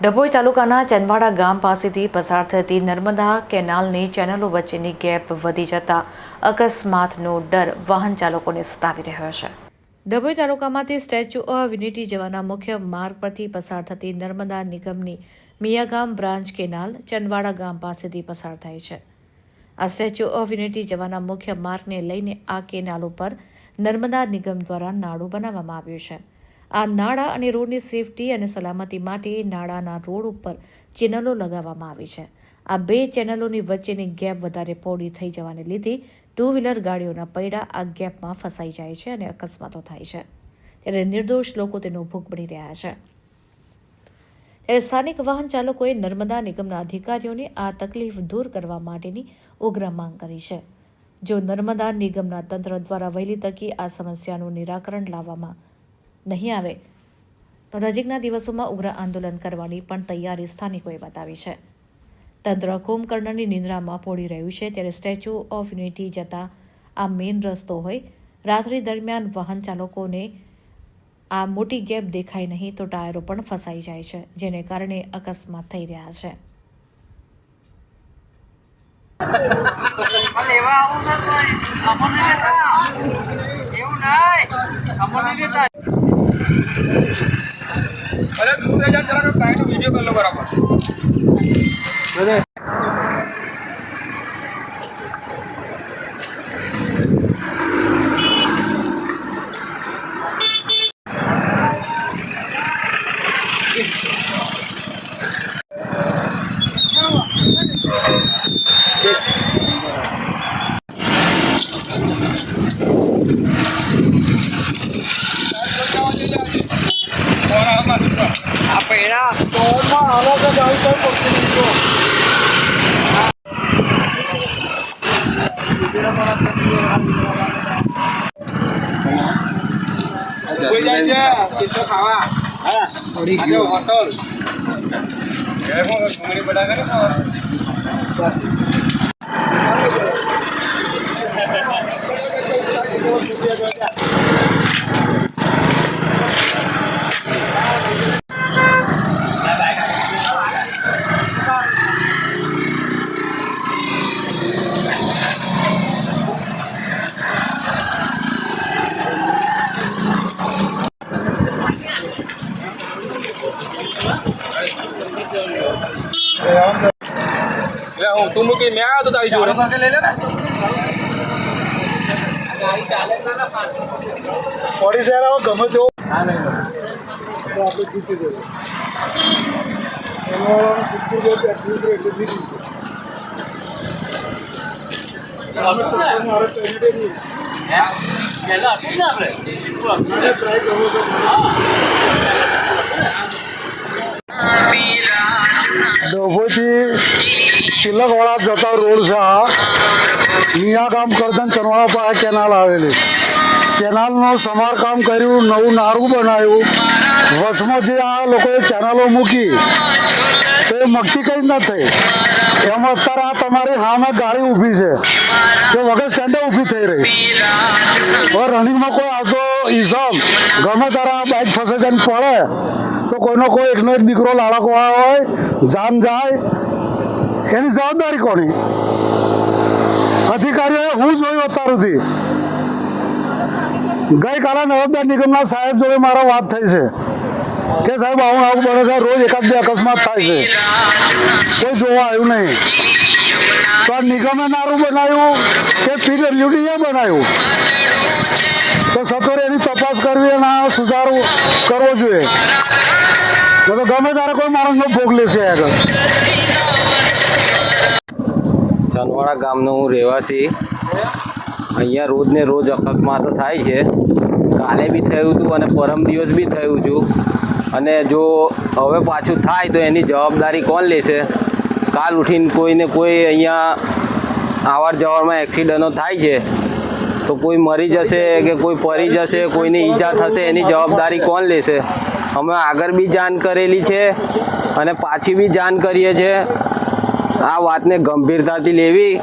ડભોઈ તાલુકાના ચંદવાડા ગામ પાસેથી પસાર થતી નર્મદા કેનાલની ચેનલો વચ્ચેની ગેપ વધી જતા અકસ્માતનો ડર વાહન ચાલકોને સતાવી રહ્યો છે. ડભોઈ તાલુકામાંથી સ્ટેચ્યુ ઓફ યુનિટી જવાના મુખ્ય માર્ગ પરથી પસાર થતી નર્મદા નિગમની મિયાગામ બ્રાન્ચ કેનાલ ચંદવાડા ગામ પાસેથી પસાર થાય છે. આ સ્ટેચ્યુ ઓફ યુનિટી જવાના મુખ્ય માર્ગને લઈને આ કેનાલ ઉપર નર્મદા નિગમ દ્વારા નાળું બનાવવામાં આવ્યું છે. આ નાળા અને રોડની સેફટી અને સલામતી માટે નાળાના રોડ ઉપર ચેનલો લગાવવામાં આવી છે. આ બે ચેનલોની વચ્ચેની ગેપ વધારે પહોળી થઈ જવાને લીધે ટુ વ્હીલર ગાડીઓના પૈડા આ ગેપમાં ફસાઈ જાય છે અને અકસ્માતો થાય છે. ત્યારે નિર્દોષ લોકો તેનો ભોગ બની રહ્યા છે. ત્યારે સ્થાનિક વાહન ચાલકોએ નર્મદા નિગમના અધિકારીઓને આ તકલીફ દૂર કરવા માટેની ઉગ્ર માંગ કરી છે. જો નર્મદા નિગમના તંત્ર દ્વારા વહેલી તકે આ સમસ્યાનું નિરાકરણ લાવવામાં નહીં આવે. તો નજીકના દિવસોમાં ઉગ્ર આંદોલન કરવાની પણ તૈયારી સ્થાનિકોએ બતાવી છે. તંત્ર કુંભકર્ણની નિંદ્રામાં પોડી રહ્યું છે ત્યારે સ્ટેચ્યુ ઓફ યુનિટી જતા આ મેઇન રસ્તો હોય. રાત્રિ દરમિયાન વાહન ચાલકોને આ મોટી ગેપ દેખાય નહીં તો ટાયરો પણ ફસાઈ જાય છે, જેને કારણે અકસ્માત થઈ રહ્યા છે. લેવા છે તો અમને લેતા એવું નહીં અમને બરાબર અરે Thank બે હજાર જરા ટાઈમ વીડિયો કરી લો બરાબર આ કોઈ જાય છે? કિસ્સો ખાવા. આજે હોટલ. એ હું ઘુમડી બડા કરે તો હું તું મૂકી મેં આવ્યો તો તારી જોડે. લઈ લે ને. પડી જાય હવે ગમે તેવો. તો આપણે જીતી ગયો એનો સિત્તેર ગયો એટલે એટલે જીતી ગયો તિલકવાડા જતા રોડ છે આ. મિયાગામ કરજણ ચનવાડા પાસે કેનાલ આવેલી. કેનાલનું સમારકામ કર્યું, નવું નારું બનાવ્યું. વચમાં જે આ લોકોએ ચેનલો મૂકી, તો એ મગતી કંઈ ન થઈ. એમ અત્યારે આ તમારી સામે ગાડી ઊભી છે. તો વગર સ્ટેન્ડે ઊભી થઈ રહી હવે રનિંગમાં કોઈ આવતો ઈસમ, ગમે ત્યારે આ બાઇક ફસે જઈને પડે, તો કોઈનો કોઈ એકનો એક દીકરો લાડકવા હોય, જાન જાય એની જવાબદારી કોની? અધિકારીઓએ હું જોયું અત્યાર સુધી. ગઈકાલે નર્મદા નિગમના સાહેબ જોડે મારો વાત થઈ છે કે સાહેબ, આવું આવું બને છે, રોજ એકાદ બે અકસ્માત થાય છે. કોઈ જોવા આવ્યું નહીં. તો આ નિગમે નારું બનાવ્યું કે પીડબ્લ્યુડીએ બનાવ્યું? તો સત્વરે એની તપાસ કરવી અને આ સુધારો કરવો જોઈએ. તો ગમે ત્યારે કોઈ માણસનો ભોગ લેશે આગળ. ચંદવાડા ગામનો હું રહેવાસી. અહીંયા રોજ ને રોજ અકસ્માતો થાય છે. કાલે બી થયું હતું અને પરમ દિવસ બી થયું છું. અને જો હવે પાછું થાય તો એની જવાબદારી કોણ લેશે? કાલ ઉઠીને કોઈને કોઈ અહીંયા આવર જવારમાં એક્સિડન્ટો થાય છે. તો કોઈ મરી જશે કે કોઈ પરી જશે, કોઈને ઈજા થશે, એની જવાબદારી કોણ લેશે? અમે આગળ બી જાણ કરેલી છે અને પાછી બી જાણ કરીએ છીએ. આ વાતને ગંભીરતાથી લેવી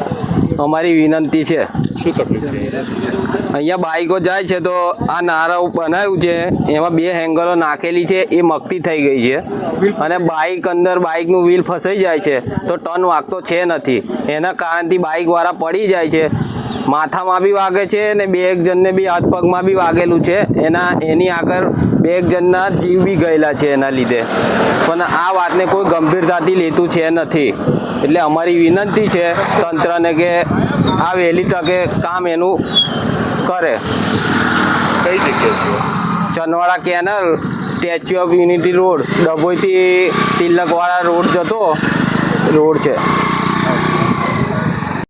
અમારી વિનંતી છે. શું તકલીફ અહીંયા બાઈકો જાય છે તો આ નારા બનાવ્યું છે એમાં બે હેંગરો નાખેલી છે એ મકતી થઈ ગઈ છે. અને બાઈક અંદર બાઇકનું વ્હીલ ફસાઈ જાય છે તો ટર્ન વાગતો છે નથી. એના કારણથી બાઇકવાળા પડી જાય છે. માથામાં બી વાગે છે ને બે એક જણને બી હાથ પગમાં બી વાગેલું છે. એના એની આગળ બે એક જણના જીવ બી ગયેલા છે એના લીધે. પણ આ વાતને કોઈ ગંભીરતાથી લેતું છે નથી. એટલે અમારી વિનંતી છે તંત્રને કે આ વહેલી તકે કામ એનું કરે. કઈ જગ્યાએ Chanwada canal statue of unity road. ડભોઈથી Tilakwada road જતો રોડ છે.